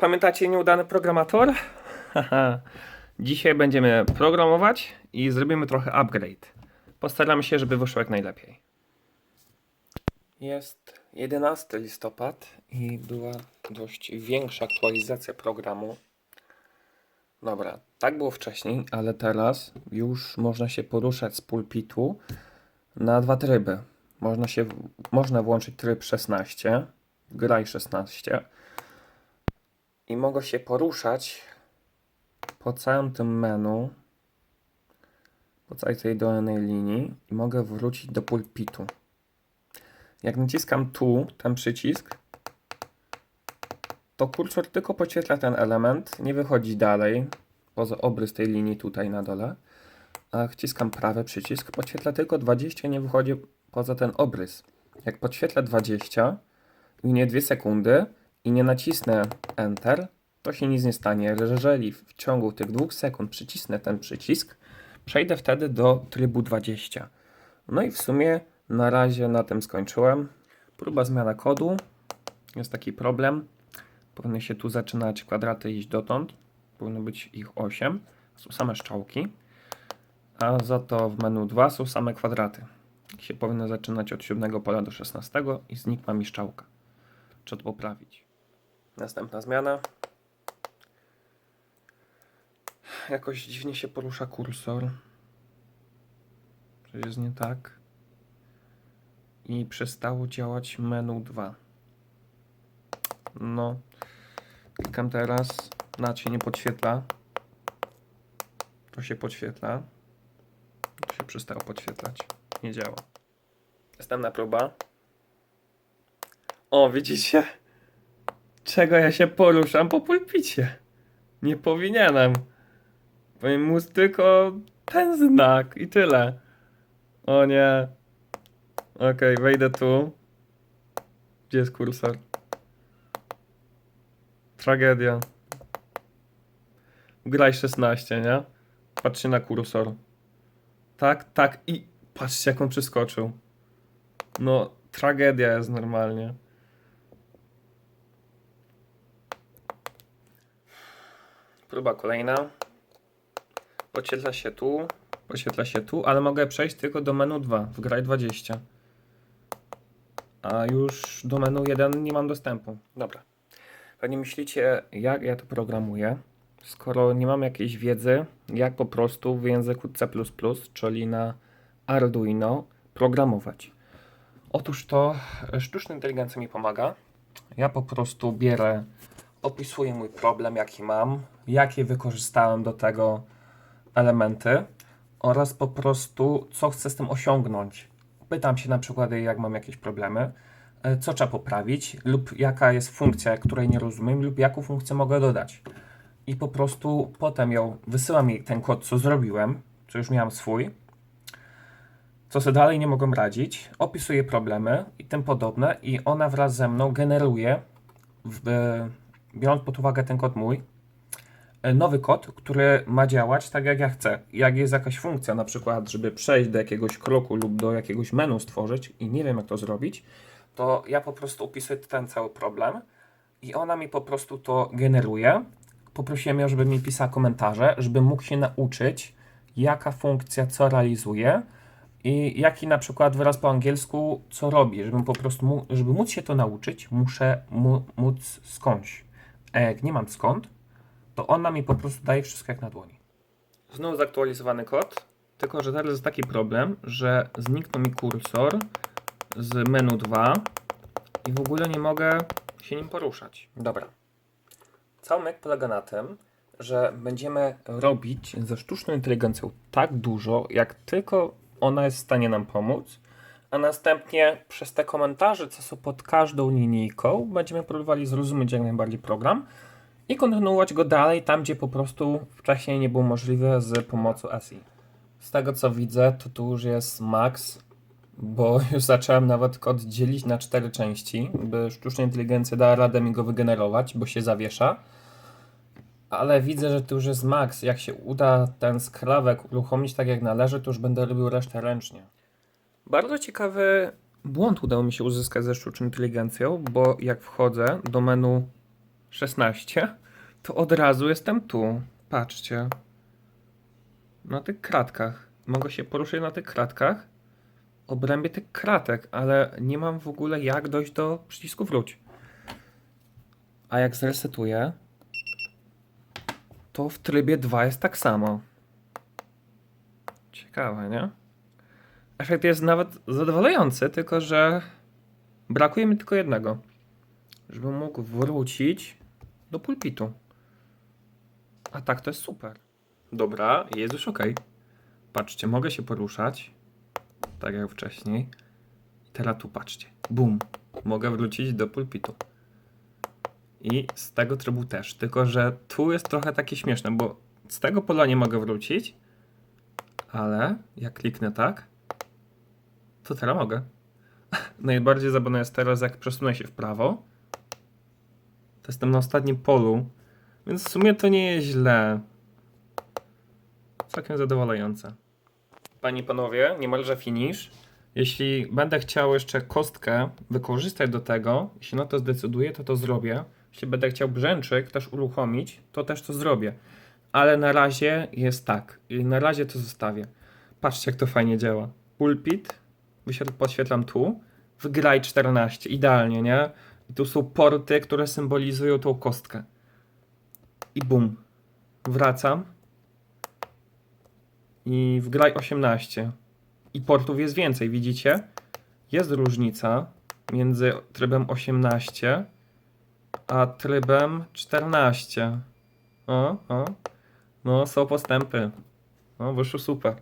Pamiętacie nieudany programator? Dzisiaj będziemy programować i zrobimy trochę upgrade. Postaramy się, żeby wyszło jak najlepiej. Jest 11 listopad i była dość większa aktualizacja programu. Dobra, tak było wcześniej, ale teraz już można się poruszać z pulpitu na dwa tryby. Można, się, można włączyć tryb 16, graj 16 i mogę się poruszać po całym tym menu, po całej tej dolnej linii i mogę wrócić do pulpitu. Jak naciskam tu, ten przycisk, to kursor tylko podświetla ten element, nie wychodzi dalej, poza obrys tej linii tutaj na dole. A wciskam prawy przycisk, podświetla tylko 20 i nie wychodzi poza ten obrys. Jak podświetlę 20, minie 2 sekundy i nie nacisnę Enter, to się nic nie stanie. Jeżeli w ciągu tych 2 sekund przycisnę ten przycisk, przejdę wtedy do trybu 20. No i w sumie na razie na tym skończyłem. Próba zmiana kodu. Jest taki problem. Powinny się tu zaczynać kwadraty iść dotąd. Powinno być ich 8. Są same szczałki. A za to w menu 2 są same kwadraty. Się powinno zaczynać od 7 pola do 16 i znikła mi szczałka. Trzeba to poprawić. Następna zmiana. Jakoś dziwnie się porusza kursor. Coś jest nie tak. I przestało działać menu 2. No. Klikam teraz. Nad się nie podświetla. To się podświetla. To się przestało podświetlać. Nie działa. Następna próba. O, widzicie? Czego ja się poruszam po pulpicie? Nie powinienem. Powinien móc tylko ten znak i tyle. O nie. Okej, wejdę tu. Gdzie jest kursor? Tragedia. Graj 16, nie? Patrzcie na kursor. Tak, tak i patrzcie jak on przeskoczył. No, tragedia jest normalnie. Próba kolejna. Podświetla się tu, podświetla się tu, ale mogę przejść tylko do menu 2 w graj 20. A już do menu 1 nie mam dostępu. Dobra. Pewnie myślicie, jak ja to programuję, skoro nie mam jakiejś wiedzy, jak po prostu w języku C++, czyli na Arduino, programować. Otóż to sztuczna inteligencja mi pomaga. Ja po prostu bierę, opisuję mój problem, jaki mam, jakie wykorzystałem do tego elementy oraz po prostu co chcę z tym osiągnąć. Pytam się na przykład, jak mam jakieś problemy, e, co trzeba poprawić, lub jaka jest funkcja, której nie rozumiem, lub jaką funkcję mogę dodać. I po prostu potem ją wysyłam jej ten kod, co zrobiłem, co już miałem swój, co sobie dalej nie mogłem radzić, opisuję problemy i tym podobne, i ona wraz ze mną generuje, w, biorąc pod uwagę ten kod mój, e, nowy kod, który ma działać tak jak ja chcę. Jak jest jakaś funkcja, na przykład, żeby przejść do jakiegoś kroku lub do jakiegoś menu stworzyć i nie wiem jak to zrobić, to ja po prostu opisuję ten cały problem i ona mi po prostu to generuje. Poprosiłem ją, żeby mi pisała komentarze, żeby mógł się nauczyć, jaka funkcja co realizuje i jaki na przykład wyraz po angielsku co robi. Żebym po prostu, żeby móc się to nauczyć, muszę mu, móc skądś. A jak nie mam skąd, to ona mi po prostu daje wszystko jak na dłoni. Znów zaktualizowany kod, tylko że teraz jest taki problem, że zniknął mi kursor z menu 2 i w ogóle nie mogę się nim poruszać. Dobra. Cały myk polega na tym, że będziemy robić ze sztuczną inteligencją tak dużo, jak tylko ona jest w stanie nam pomóc, a następnie przez te komentarze, co są pod każdą linijką, będziemy próbowali zrozumieć jak najbardziej program i kontynuować go dalej tam, gdzie po prostu wcześniej nie było możliwe z pomocą ASI. Z tego co widzę, to tu już jest max, bo już zacząłem nawet kod dzielić na cztery części, by sztuczna inteligencja dała radę mi go wygenerować, bo się zawiesza. Ale widzę, że to już jest max. Jak się uda ten skrawek uruchomić tak jak należy, to już będę robił resztę ręcznie. Bardzo ciekawy błąd udało mi się uzyskać ze sztuczną inteligencją, bo jak wchodzę do menu 16, to od razu jestem tu. Patrzcie. Na tych kratkach. Mogę się poruszyć na tych kratkach. Obrębie tych kratek, ale nie mam w ogóle jak dojść do przycisku wróć. A jak zresetuję, to w trybie 2 jest tak samo. Ciekawe, nie? Efekt jest nawet zadowalający, tylko że brakuje mi tylko jednego. Żebym mógł wrócić do pulpitu. A tak to jest super. Dobra, jest już ok. Patrzcie, mogę się poruszać. Tak jak wcześniej. Teraz tu patrzcie. Bum. Mogę wrócić do pulpitu. I z tego trybu też. Tylko, że tu jest trochę takie śmieszne, bo z tego pola nie mogę wrócić. Ale jak kliknę tak, to teraz mogę. Najbardziej zabawne jest teraz, jak przesunę się w prawo. To jestem na ostatnim polu, więc w sumie to nie jest źle. Całkiem zadowalające. Panie i panowie, niemalże finish. Jeśli będę chciał jeszcze kostkę wykorzystać do tego, jeśli na to zdecyduję, to to zrobię. Jeśli będę chciał brzęczyk też uruchomić, to też to zrobię. Ale na razie jest tak. I na razie to zostawię. Patrzcie, jak to fajnie działa. Pulpit, podświetlam tu. Wygraj 14, idealnie, nie? I tu są porty, które symbolizują tą kostkę. I bum. Wracam. I wgraj 18. I portów jest więcej, widzicie? Jest różnica między trybem 18 a trybem 14. O, o. No, są postępy. No, wyszło super.